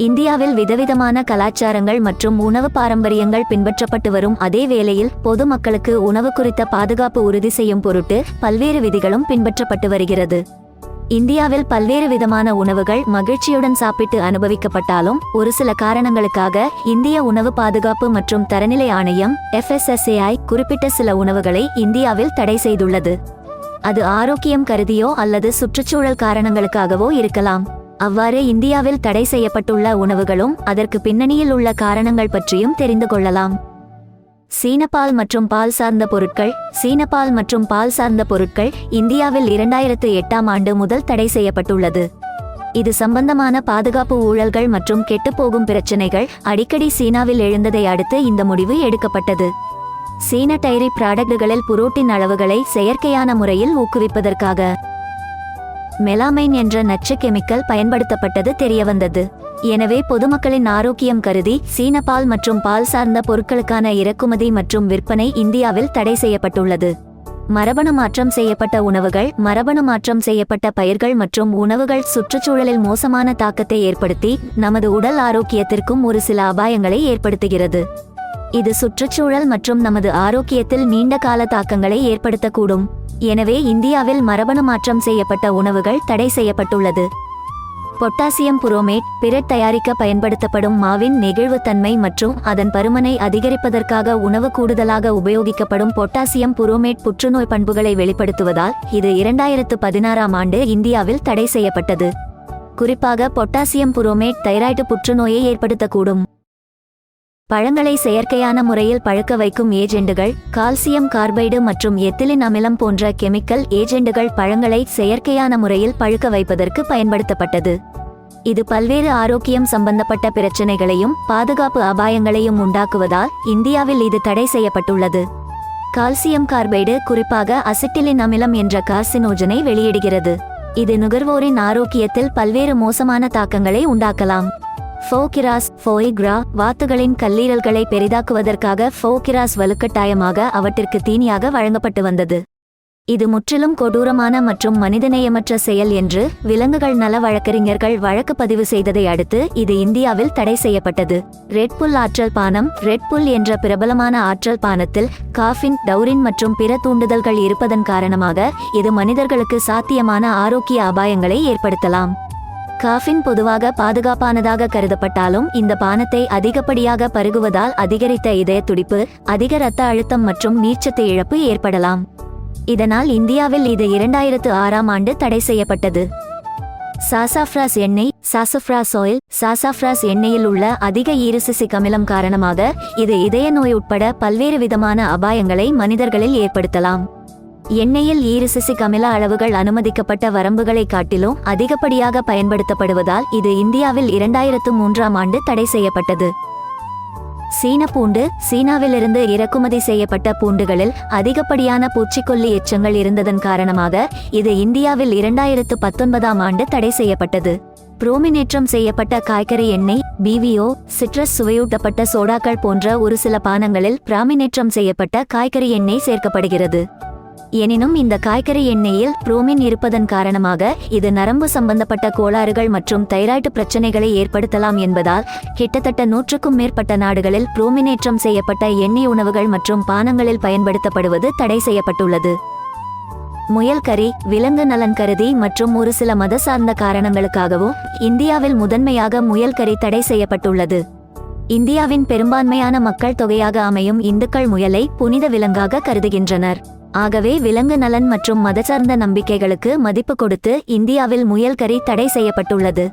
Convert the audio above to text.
இந்தியாவில் விதவிதமான கலாச்சாரங்கள் மற்றும் உணவு பாரம்பரியங்கள் பின்பற்றப்பட்டு வரும் அதே வேளையில் பொதுமக்களுக்கு உணவு குறித்த பாதுகாப்பு உறுதி செய்யும் பொருட்டு பல்வேறு விதிகளும் பின்பற்றப்பட்டு வருகிறது. இந்தியாவில் பல்வேறு விதமான உணவுகள் மகிழ்ச்சியுடன் சாப்பிட்டு அனுபவிக்கப்பட்டாலும் ஒரு சில காரணங்களுக்காக இந்திய உணவு பாதுகாப்பு மற்றும் தரநிலை ஆணையம் எஃப்எஸ்எஸ்ஏஐ குறிப்பிட்ட சில உணவுகளை இந்தியாவில் தடை செய்துள்ளது. அது ஆரோக்கியம் கருதியோ அல்லது சுற்றுச்சூழல் காரணங்களுக்காகவோ இருக்கலாம். அவ்வாறு இந்தியாவில் தடை செய்யப்பட்டுள்ள உணவுகளும் அதற்கு பின்னணியில் உள்ள காரணங்கள் பற்றியும் தெரிந்து கொள்ளலாம். சீனப்பால் மற்றும் பால் சார்ந்த பொருட்கள் சீனப்பால் மற்றும் பால் சார்ந்த பொருட்கள் இந்தியாவில் இரண்டாயிரத்து எட்டாம் ஆண்டு முதல் தடை செய்யப்பட்டுள்ளது. இது சம்பந்தமான பாதுகாப்பு ஊழல்கள் மற்றும் கெட்டுப்போகும் பிரச்சினைகள் அடிக்கடி சீனாவில் எழுந்ததை அடுத்து இந்த முடிவு எடுக்கப்பட்டது. சீன டைரி ப்ராடக்டுகளில் புரோட்டின் அளவுகளை செயற்கையான முறையில் ஊக்குவிப்பதற்காக மெலாமைன் என்ற நச்சு கெமிக்கல் பயன்படுத்தப்பட்டது தெரியவந்தது. எனவே பொதுமக்களின் ஆரோக்கியம் கருதி சீன பால் மற்றும் பால் சார்ந்த பொருட்களுக்கான இறக்குமதி மற்றும் விற்பனை இந்தியாவில் தடை செய்யப்பட்டுள்ளது. மரபணு மாற்றம் செய்யப்பட்ட உணவுகள் மரபணு மாற்றம் செய்யப்பட்ட பயிர்கள் மற்றும் உணவுகள் சுற்றுச்சூழலில் மோசமான தாக்கத்தை ஏற்படுத்தி நமது உடல் ஆரோக்கியத்திற்கும் ஒரு சில அபாயங்களை ஏற்படுத்துகிறது. இது சுற்றுச்சூழல் மற்றும் நமது ஆரோக்கியத்தில் நீண்ட கால தாக்கங்களை ஏற்படுத்தக்கூடும். எனவே இந்தியாவில் மரபணு மாற்றம் செய்யப்பட்ட உணவுகள் தடை செய்யப்பட்டுள்ளது. பொட்டாசியம் புரோமேட் பிறட் தயாரிக்க பயன்படுத்தப்படும் மாவின் நெகிழ்வுத்தன்மை மற்றும் அதன் பருமனை அதிகரிப்பதற்காக உணவு கூடுதலாக உபயோகிக்கப்படும் பொட்டாசியம் புரோமேட் புற்றுநோய் பண்புகளை வெளிப்படுத்துவதால் இது இரண்டாயிரத்து பதினாறாம் ஆண்டு இந்தியாவில் தடை செய்யப்பட்டது. குறிப்பாக பொட்டாசியம் புரோமேட் தைராய்டு புற்றுநோயை ஏற்படுத்தக்கூடும். பழங்களை செயற்கையான முறையில் பழுக்க வைக்கும் ஏஜெண்டுகள் கால்சியம் கார்பைடு மற்றும் எத்திலின் அமிலம் போன்ற கெமிக்கல் ஏஜெண்டுகள் பழங்களை செயற்கையான முறையில் பழுக்க வைப்பதற்கு பயன்படுத்தப்பட்டது. இது பல்வேறு ஆரோக்கியம் சம்பந்தப்பட்ட பிரச்சனைகளையும் பாதுகாப்பு அபாயங்களையும் உண்டாக்குவதால் இந்தியாவில் இது தடை செய்யப்பட்டுள்ளது. கால்சியம் கார்பைடு குறிப்பாக அசிட்டிலின் அமிலம் என்ற கார்சினோஜனை வெளியிடுகிறது. இது நுகர்வோரின் ஆரோக்கியத்தில் பல்வேறு மோசமான தாக்கங்களை உண்டாக்கலாம். ஃபோகிராஸ் ஃபோய்க்ரா வாத்துகளின் கல்லீரல்களை பெரிதாக்குவதற்காக ஃபோகிராஸ் வலுக்கட்டாயமாக அவற்றிற்கு தீனியாக வழங்கப்பட்டு வந்தது. இது முற்றிலும் கொடூரமான மற்றும் மனிதநேயமற்ற செயல் என்று விலங்குகள் நல வழக்கறிஞர்கள் வழக்கு பதிவு செய்ததை அடுத்து இது இந்தியாவில் தடை செய்யப்பட்டது. ரெட்புல் ஆற்றல் பானம் ரெட்புல் என்ற பிரபலமான ஆற்றல் பானத்தில் காஃபின் டவுரின் மற்றும் பிற தூண்டுதல்கள் இருப்பதன் காரணமாக இது மனிதர்களுக்கு சாத்தியமான ஆரோக்கிய அபாயங்களை ஏற்படுத்தலாம். காஃபின் பொதுவாக பாதுகாப்பானதாக கருதப்பட்டாலும் இந்த பானத்தை அதிகப்படியாக பருகுவதால் அதிகரித்த இதய துடிப்பு அதிக இரத்த அழுத்தம் மற்றும் நீர்ச்சத்து இழப்பு ஏற்படலாம். இதனால் இந்தியாவில் இது இரண்டாயிரத்து ஆறாம் ஆண்டு தடை செய்யப்பட்டது. சாசாஃப்ராஸ் எண்ணெய் சாசஃப்ராஸ் ஆயில் சாசாஃப்ராஸ் எண்ணெயில் உள்ள அதிக ஈரசிசிக் அமிலம் காரணமாக இது இதய நோய் உட்பட பல்வேறு விதமான அபாயங்களை மனிதர்களில் ஏற்படுத்தலாம். எண்ணெயில் ஈரசிசிக் அமில அளவுகள் அனுமதிக்கப்பட்ட வரம்புகளை காட்டிலும் அதிகப்படியாக பயன்படுத்தப்படுவதால் இது இந்தியாவில் இரண்டாயிரத்து மூன்றாம் ஆண்டு தடை செய்யப்பட்டது. சீன பூண்டு சீனாவிலிருந்து இறக்குமதி செய்யப்பட்ட பூண்டுகளில் அதிகப்படியான பூச்சிக்கொல்லி எச்சங்கள் இருந்ததன் காரணமாக இது இந்தியாவில் இரண்டாயிரத்து பத்தொன்பதாம் ஆண்டு தடை செய்யப்பட்டது. புரோமினேற்றம் செய்யப்பட்ட காய்கறி எண்ணெய் பிவிஓ சிட்ரஸ் சுவையூட்டப்பட்ட சோடாக்கள் போன்ற ஒரு சில பானங்களில் பிராமினேற்றம் செய்யப்பட்ட காய்கறி எண்ணெய் சேர்க்கப்படுகிறது. எனினும் இந்த காய்கறி எண்ணெயில் புரோமின் இருப்பதன் காரணமாக இது நரம்பு சம்பந்தப்பட்ட கோளாறுகள் மற்றும் தைராய்டு பிரச்சனைகளை ஏற்படுத்தலாம் என்பதால் கிட்டத்தட்ட நூற்றுக்கும் மேற்பட்ட நாடுகளில் புரோமினேற்றம் செய்யப்பட்ட எண்ணெய் உணவுகள் மற்றும் பானங்களில் பயன்படுத்தப்படுவது தடை செய்யப்பட்டுள்ளது. முயல் கறி விலங்கு நலன் கருதி மற்றும் ஒரு சில மத சார்ந்த காரணங்களுக்காகவும் இந்தியாவில் முதன்மையாக முயல் கறி தடை செய்யப்பட்டுள்ளது. இந்தியாவின் பெரும்பான்மையான மக்கள் தொகையாக அமையும் இந்துக்கள் முயலை புனித விலங்காக கருதுகின்றனர். ஆகவே விலங்கு நலன் மற்றும் மதசார்ந்த நம்பிக்கைகளுக்கு மதிப்பு கொடுத்து இந்தியாவில் முயல் கறி தடை செய்யப்பட்டுள்ளது.